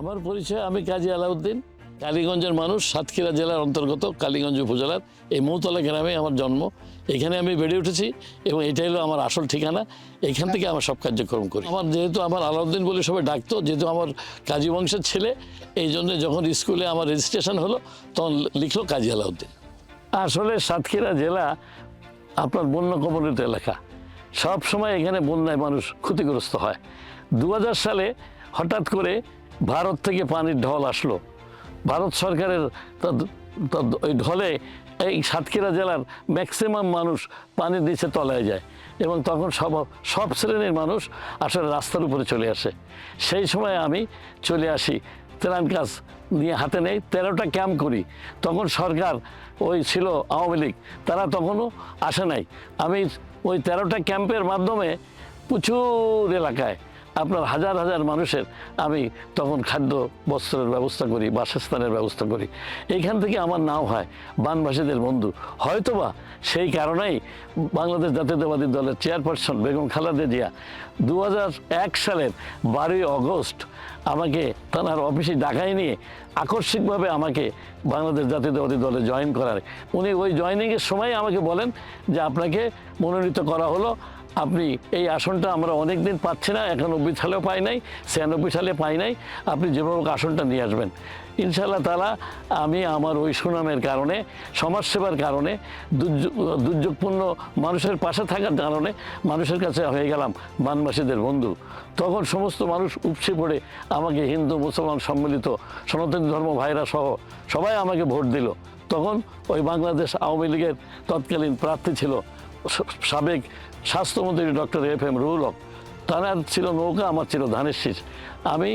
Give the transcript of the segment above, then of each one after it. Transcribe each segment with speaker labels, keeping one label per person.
Speaker 1: আমার পরিচয়, আমি কাজী আলাউদ্দিন, কালীগঞ্জের মানুষ, সাতক্ষীরা জেলার অন্তর্গত কালীগঞ্জ উপজেলার এই মৌতলা গ্রামে আমার জন্ম। এখানে আমি বেড়ে উঠেছি এবং এটাই হলো আমার আসল ঠিকানা। এখান থেকে আমার সব কার্যক্রম করি। আমার যেহেতু আমার আলাউদ্দিন বলে সবাই ডাকতো, যেহেতু আমার কাজী বংশের ছেলে, এই জন্য যখন স্কুলে আমার রেজিস্ট্রেশন হলো, তখন লিখলো কাজী আলাউদ্দিন। আসলে সাতক্ষীরা জেলা আপনার বন্য কবলিত এলাকা। সব সময় এখানে বন্যায় মানুষ ক্ষতিগ্রস্ত হয়। দু হাজার সালে হঠাৎ করে ভারত থেকে পানির ঢল আসলো। ভারত সরকারের ওই ঢলে এই সাতক্ষীরা জেলার ম্যাক্সিমাম মানুষ পানির নিচে তলায় যায় এবং তখন সব সব শ্রেণির মানুষ আসলে রাস্তার উপরে চলে আসে। সেই সময় আমি চলে আসি, ত্রাণ কাজ নিয়ে হাতে নেই, তেরোটা ক্যাম্প করি। তখন সরকার ওই ছিল আওয়ামী লীগ, তারা তখনও আসে নাই। আমি ওই তেরোটা ক্যাম্পের মাধ্যমে প্রচুর এলাকায় আপনার হাজার হাজার মানুষের আমি তখন খাদ্য বস্ত্রের ব্যবস্থা করি, বাসস্থানের ব্যবস্থা করি। এইখান থেকে আমার নাও হয় বানবাসীদের বন্ধু। হয়তোবা সেই কারণেই বাংলাদেশ জাতীয়তাবাদী দলের চেয়ারপারসন বেগম খালাদে জিয়া দু সালের বারোই অগস্ট আমাকে তার অফিসে ডাকাই নিয়ে আকস্মিকভাবে আমাকে বাংলাদেশ জাতীয়তাবাদী দলে জয়েন করার। উনি ওই জয়েনিংয়ের সময় আমাকে বলেন যে আপনাকে মনোনীত করা হলো। আপনি এই আসনটা আমরা অনেক দিন পাচ্ছি না, একানব্বই সালেও পাই নাই, ছিয়ানব্বই সালে পাই নাই, আপনি যেভাবে আসনটা নিয়ে আসবেন। ইনশাল্লাহ তালা আমি আমার ওই সুনামের কারণে, সমাজসেবার কারণে দুর্যোগপূর্ণ মানুষের পাশে থাকার কারণে মানুষের কাছে হয়ে গেলাম বানবাসীদের বন্ধু। তখন সমস্ত মানুষ উপসে পড়ে আমাকে হিন্দু, মুসলমান সম্মিলিত সনাতন ধর্ম ভাইরা সহ সবাই আমাকে ভোট দিল। তখন ওই বাংলাদেশ আওয়ামী লীগের তৎকালীন প্রার্থী ছিল সাবেক স্বাস্থ্যমন্ত্রী doctor F M Ruhul Haque ছিল নৌকা, আমার ছিল ধানের শীষ। আমি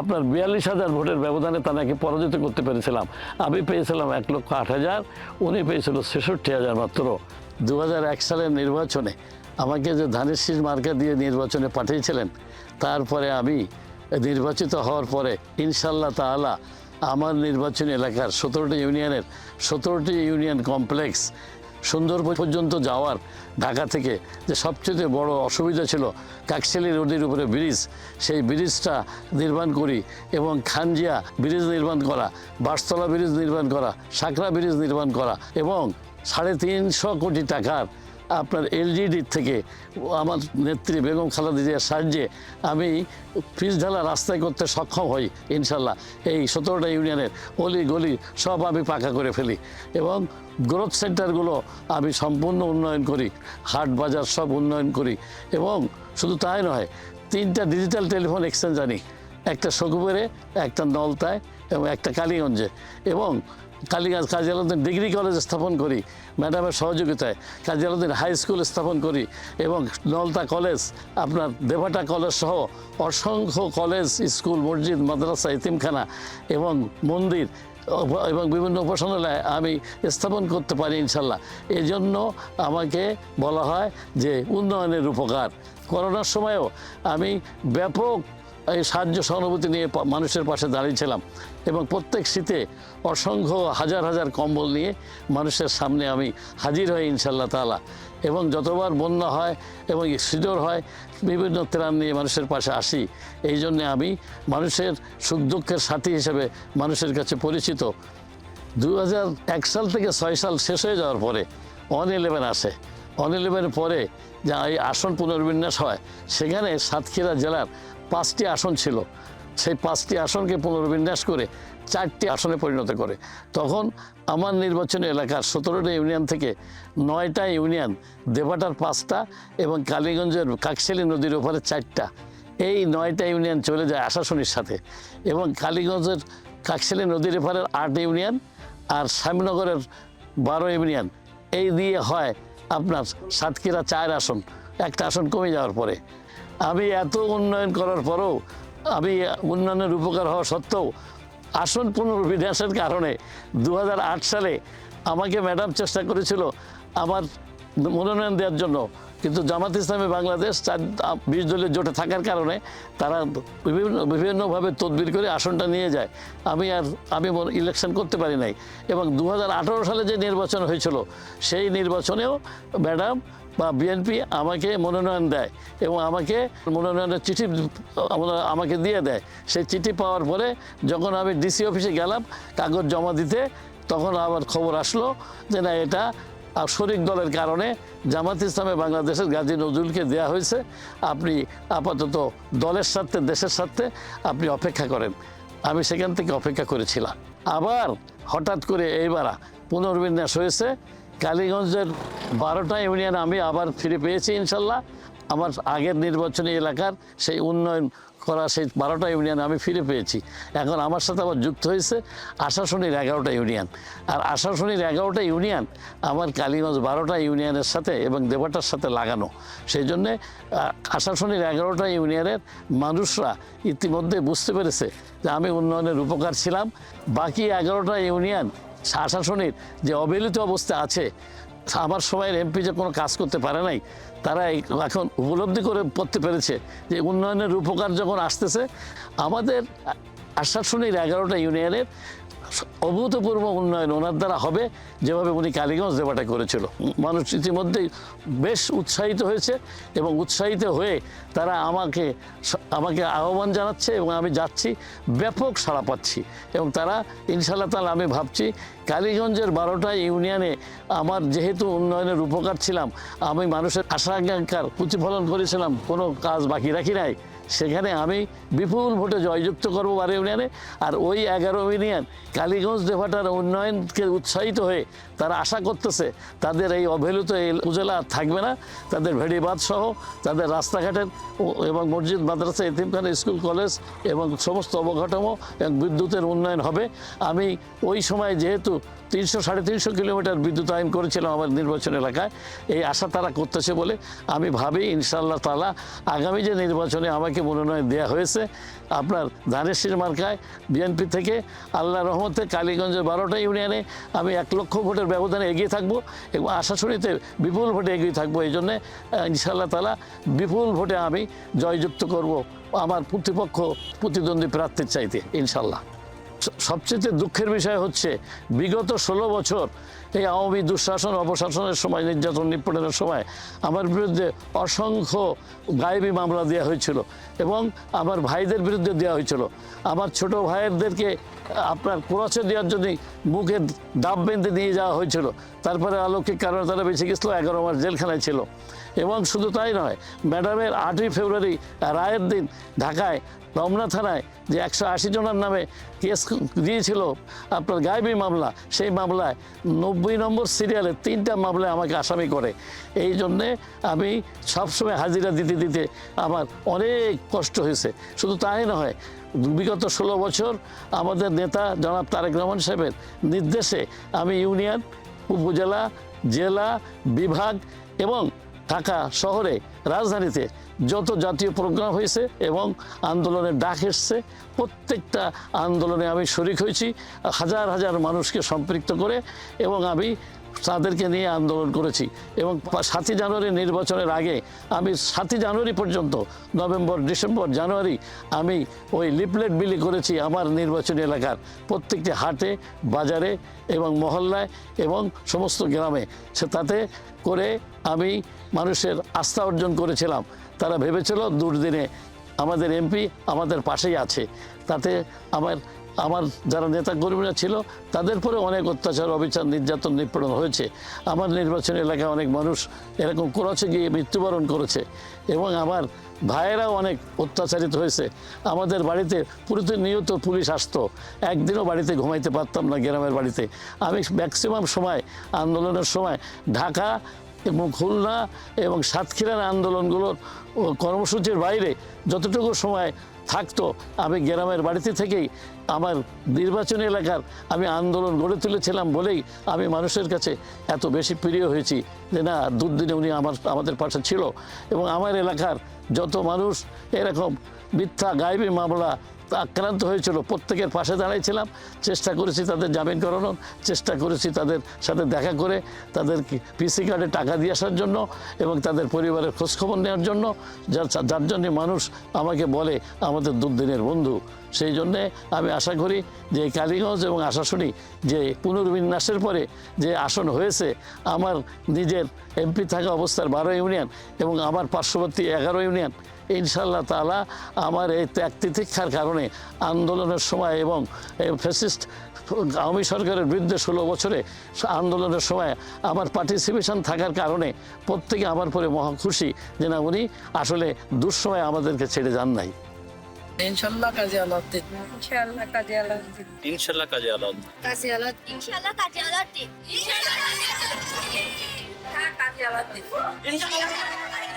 Speaker 1: আপনার বিয়াল্লিশ হাজার ভোটের ব্যবধানে তানাকে পরাজিত করতে পেরেছিলাম। আমি পেয়েছিলাম এক লক্ষ আট হাজার, উনি পেয়েছিল ছেষট্টি হাজার মাত্র। দু হাজার এক সালের নির্বাচনে আমাকে যে ধানের শীষ মার্কা দিয়ে নির্বাচনে পাঠিয়েছিলেন, তারপরে আমি নির্বাচিত হওয়ার পরে ইনশাল্লাহ তাআলা আমার নির্বাচনী এলাকার সতেরোটি ইউনিয়নের সতেরোটি ইউনিয়ন কমপ্লেক্স সুন্দরবন পর্যন্ত যাওয়ার ঢাকা থেকে যে সবচেয়ে বড় অসুবিধা ছিল কাকশালী নদীর উপরে ব্রিজ, সেই ব্রিজটা নির্মাণ করি এবং খানজিয়া ব্রিজ নির্মাণ করা, বাঁশতলা ব্রিজ নির্মাণ করা সাকরা ব্রিজ নির্মাণ করা এবং সাড়ে তিনশো কোটি টাকার আপনার এলজিডির থেকে আমার নেত্রী বেগম খালেদা সাহায্যে আমি পিচ ঢালা রাস্তায় করতে সক্ষম হই, ইনশাল্লাহ। এই সতেরোটা ইউনিয়নের অলি গলি সব আমি পাকা করে ফেলি এবং গ্রোথ সেন্টারগুলো আমি সম্পূর্ণ উন্নয়ন করি, হাট বাজার সব উন্নয়ন করি এবং শুধু তাই নয়, তিনটা ডিজিটাল টেলিফোন এক্সচেঞ্জ আনি, একটা সকুবেরে একটা নলতায় এবং একটা কালীগঞ্জে এবং কালীগঞ্জ কাজী আলমদিন ডিগ্রি কলেজ স্থাপন করি, ম্যাডামের সহযোগিতায় কাজী আলমদিন হাই স্কুল স্থাপন করি এবং নলতা কলেজ, আপনার দেভাটা কলেজ সহ অসংখ্য কলেজ, স্কুল, মসজিদ, মাদ্রাসা ইতিমখানা এবং মন্দির এবং বিভিন্ন উপাসনালয় আমি স্থাপন করতে পারি ইনশাল্লাহ। এই জন্য আমাকে বলা হয় যে উন্নয়নের উপকার। করোনার সময়ও আমি ব্যাপক এই সাহায্য সহানুভূতি নিয়ে মানুষের পাশে দাঁড়িয়েছিলাম এবং প্রত্যেক শীতে অসংখ্য হাজার হাজার কম্বল নিয়ে মানুষের সামনে আমি হাজির হই ইনশাল্লাহ তাআলা। এবং যতবার বন্যা হয় এবং সিডর হয়, বিভিন্ন ত্রাণ নিয়ে মানুষের পাশে আসি। এই জন্যে আমি মানুষের সুখ দুঃখের সাথী হিসেবে মানুষের কাছে পরিচিত। দু এক সাল থেকে ছয় সাল শেষ হয়ে যাওয়ার পরে ওয়ান ইলেভেন আসে। ওয়ান ইলেভেনের পরে যা এই আসন পুনর্বিন্যাস হয়, সেখানে সাতক্ষীরা জেলার পাঁচটি আসন ছিল। সেই পাঁচটি আসনকে পুনর্বিন্যাস করে চারটি আসনে পরিণত করে। তখন আমার নির্বাচনী এলাকার সতেরোটা ইউনিয়ন থেকে নয়টা ইউনিয়ন দেবাটার পাঁচটা এবং কালীগঞ্জের কাকশালী নদীর ওপরে চারটা। এই নয়টা ইউনিয়ন চলে যায় আশাশনির সাথে এবং কালীগঞ্জের কাকশালী নদীর এপারের আট ইউনিয়ন আর শ্যামনগরের বারো ইউনিয়ন। এই দিয়ে হয় আপনার সাতক্ষীরা চার আসন। একটা আসন কমে যাওয়ার পরে আমি এত উন্নয়ন করার পরেও আমি উন্নয়নের উপকার হওয়া সত্ত্বেও আসন পুনর্বিন্যাসের কারণে দু হাজার আট সালে আমাকে ম্যাডাম চেষ্টা করেছিল আমার মনোনয়ন দেওয়ার জন্য। কিন্তু জামাত ইসলামী বাংলাদেশ চার, বিশ দলীয় জোটে থাকার কারণে তারা বিভিন্ন, বিভিন্নভাবে তদবির করে আসনটা নিয়ে যায়। আমি আর, আমি ইলেকশন করতে পারি নাই। এবং দু হাজার আঠেরো সালে যে নির্বাচন হয়েছিল, সেই নির্বাচনেও ম্যাডাম বা বিএনপি আমাকে মনোনয়ন দেয় এবং আমাকে মনোনয়নের চিঠি আমাকে দিয়ে দেয়। সেই চিঠি পাওয়ার পরে যখন আমি ডিসি অফিসে গেলাম, কাগজ জমা দিতে, তখন আবার খবর আসলো যে না, এটা শরিক দলের কারণে জামাত ইসলামে বাংলাদেশের গাজী নজরুলকে দেওয়া হয়েছে। আপনি আপাতত দলের স্বার্থে, দেশের স্বার্থে আপনি অপেক্ষা করেন। আমি সেখান থেকে অপেক্ষা করেছিলাম। আবার হঠাৎ করে এইবার পুনর্বিন্যাস হয়েছে। কালীগঞ্জের বারোটা ইউনিয়ন আমি আবার ফিরে পেয়েছি ইনশাল্লাহ। আমার আগের নির্বাচনী এলাকার সেই উন্নয়ন করা সেই বারোটা ইউনিয়ন আমি ফিরে পেয়েছি। এখন আমার সাথে আবার যুক্ত হয়েছে আশাশনির এগারোটা ইউনিয়ন। আর আশাশনির এগারোটা ইউনিয়ন আমার কালীগঞ্জ বারোটা ইউনিয়নের সাথে এবং দেবাটার সাথে লাগানো। সেই জন্যে আশাশনির এগারোটা ইউনিয়নের মানুষরা ইতিমধ্যে বুঝতে পেরেছে যে আমি উন্নয়নের উপকার ছিলাম। বাকি এগারোটা ইউনিয়ন আশাশনির যে অবহেলিত অবস্থা আছে আমার সময়ের এমপি যে কোনো কাজ করতে পারে নাই, তারা এখন উপলব্ধি করে পড়তে পেরেছে যে উন্নয়নের রূপকার যখন আসতেছে, আমাদের আশ্বাসনীর এগারোটা ইউনিয়নের অভূতপূর্ব উন্নয়ন ওনার দ্বারা হবে, যেভাবে উনি কালীগঞ্জ দেবাটা করেছিল। মানুষ ইতিমধ্যেই বেশ উৎসাহিত হয়েছে এবং উৎসাহিত হয়ে তারা আমাকে আমাকে আহ্বান জানাচ্ছে এবং আমি যাচ্ছি, ব্যাপক সাড়া পাচ্ছি। এবং তারা ইনশাল্লাহ তাহলে আমি ভাবছি, কালীগঞ্জের বারোটা ইউনিয়নে আমার যেহেতু উন্নয়নের উপকার ছিলাম, আমি মানুষের আশা আকাঙ্ক্ষার প্রতিফলন করেছিলাম, কোনো কাজ বাকি রাখি নাই। সেখানে আমি বিপুল ভোটে জয়যুক্ত করব বারো ইউনিয়নে। আর ওই এগারো ইউনিয়ন, কালীগঞ্জ দেভাটার উন্নয়নকে উৎসাহিত হয়ে তারা আশা করতেছে, তাদের এই অবহেলিত এই আর থাকবে না। তাদের ভেড়িবাদ সহ তাদের রাস্তাঘাটের এবং মসজিদ, মাদ্রাসা এতিমখানা স্কুল, কলেজ এবং সমস্ত অবকাঠামো এবং বিদ্যুতের উন্নয়ন হবে। আমি ওই সময় যেহেতু তিনশো সাড়ে তিনশো কিলোমিটার বিদ্যুতায়ন করেছিলাম আমার নির্বাচন এলাকায়। এই আশা তারা করতেছে বলে আমি ভাবি ইনশাআল্লাহ তালা আগামী যে নির্বাচনে আমাকে মনোনয়ন দেওয়া হয়েছে আপনার ধানেশ্বরী মার্কায় বিএনপি থেকে আল্লাহ রহমতে কালীগঞ্জের বারোটা ইউনিয়নে আমি এক লক্ষ ভোটের ব্যবধানে এগিয়ে থাকব এবং আশাশুড়িতে বিপুল ভোটে এগিয়ে থাকব। এই জন্যে আহ, ইনশাআল্লাহ তালা বিপুল ভোটে আমি জয়যুক্ত করব আমার প্রতিপক্ষ প্রতিদ্বন্দ্বী প্রার্থীর চাইতে ইনশাল্লাহ সবচেয়ে দুঃখের বিষয় হচ্ছে বিগত ষোলো বছর এই আওয়ামী দুঃশাসন, অপশাসনের সময়, নির্যাতন নিপীড়নের সময় আমার বিরুদ্ধে অসংখ্য গায়েবী মামলা দেওয়া হয়েছিল এবং আমার ভাইদের বিরুদ্ধে দেওয়া হয়েছিল। আমার ছোট ভাইয়েরদেরকে আপনার ক্রসে দেওয়ার জন্য মুখে ডাব বেঁধে নিয়ে যাওয়া হয়েছিল। তারপরে অলৌকিক কারণে তারা বেঁচে গেছিল, এগারো মাস জেলখানায় ছিল। এবং শুধু তাই নয়, ম্যাডামের আটই ফেব্রুয়ারি রায়ের দিন ঢাকায়, রমনা থানায় যে একশো আশি জনের নামে কেস দিয়েছিল আপনার গায়েবী মামলা, সেই মামলায় নব্বই নম্বর সিরিয়ালে তিনটা মামলায় আমাকে আসামি করে। এই জন্যে আমি সবসময় হাজিরা দিতে দিতে আমার অনেক কষ্ট হয়েছে। শুধু তাই নয়, বিগত ষোলো বছর আমাদের নেতা জনাব তারেক রহমান সাহেবের নির্দেশে আমি ইউনিয়ন, উপজেলা, জেলা, বিভাগ এবং ঢাকা শহরে রাজধানীতে যত জাতীয় প্রোগ্রাম হয়েছে এবং আন্দোলনের ডাক এসছে, প্রত্যেকটা আন্দোলনে আমি শরিক হয়েছি। হাজার হাজার মানুষকে সম্পৃক্ত করে এবং আমি তাদেরকে নিয়ে আন্দোলন করেছি এবং সাতই জানুয়ারি নির্বাচনের আগে আমি সাতই জানুয়ারি পর্যন্ত, নভেম্বর, ডিসেম্বর, জানুয়ারি আমি ওই লিপলেট বিলি করেছি আমার নির্বাচনী এলাকার প্রত্যেকটি হাটে, বাজারে এবং মহল্লায় এবং সমস্ত গ্রামে। সে তাতে করে আমি মানুষের আস্থা অর্জন করেছিলাম। তারা ভেবেছিল দুর্দিনে আমাদের এমপি আমাদের পাশেই আছে। তাতে আমার আমার যারা নেতা কর্মীরা ছিল, তাদের পরে অনেক অত্যাচার, অবিচার, নির্যাতন, নিপীড়ন হয়েছে। আমার নির্বাচনী এলাকায় অনেক মানুষ এরকম করেছে গিয়ে মৃত্যুবরণ করেছে। এবং আমার ভাইয়েরাও অনেক অত্যাচারিত হয়েছে। আমাদের বাড়িতে প্রতিনিয়ত পুলিশ আসতো। একদিনও বাড়িতে ঘুমাইতে পারতাম না গ্রামের বাড়িতে। আমি ম্যাক্সিমাম সময় আন্দোলনের সময় ঢাকা এবং খুলনা এবং সাতক্ষীরার আন্দোলনগুলোর কর্মসূচির বাইরে যতটুকু সময় থাকতো। আমি গ্রামের বাড়িতে থেকেই আমার নির্বাচনী এলাকার আমি আন্দোলন গড়ে তুলেছিলাম বলেই আমি মানুষের কাছে এত বেশি প্রিয় হয়েছি যে না, দুর্দিনে উনি আমার, আমাদের পাশে ছিল। এবং আমার এলাকার যত মানুষ এরকম মিথ্যা গায়েবী মামলা আক্রান্ত হয়েছিল। প্রত্যেকের পাশে দাঁড়াইছিলাম। চেষ্টা করেছি তাদের জামিন করানোর। চেষ্টা করেছি তাদের সাথে দেখা করে তাদের পিসি কার্ডে টাকা দিয়ে আসার জন্য এবং তাদের পরিবারের খোঁজখবর নেওয়ার জন্য। যার যার জন্য মানুষ আমাকে বলে, আমাদের দুর্দিনের বন্ধু। সেই জন্যে আমি আশা করি যে কালীগঞ্জ এবং আশাশুনি যে পুনর্বিন্যাসের পরে যে আসন হয়েছে, আমার নিজের এমপি থাকা অবস্থার বারো ইউনিয়ন এবং আমার পার্শ্ববর্তী এগারো ইউনিয়ন ইনশাল্লাহ তালা আমার এই ত্যাগ তিতিক্ষার কারণে আন্দোলনের সময় এবং ফেসিস্ট আওয়ামী সরকারের বিরুদ্ধে ষোলো বছরে আন্দোলনের সময় আমার পার্টিসিপেশন থাকার কারণে প্রত্যেকে আমার পরে মহা খুশি যে না উনি আসলে দুঃসময় আমাদেরকে ছেড়ে যান নাই।
Speaker 2: ইনশাল্লাহ কাজে আলাউদ্দিন।
Speaker 3: ইনশাআল্লাহ কাজী আলাউদ্দিন।
Speaker 4: ইনশাল্লাহ কাজে আলাদা
Speaker 3: কাজী আলাউদ্দিন।
Speaker 5: ইনশাআল্লাহ কাজে আলাউদ্দিন। ইনশাআল্লাহ
Speaker 3: কাজী আলাউদ্দিন।
Speaker 5: ইনশাআল্লাহ।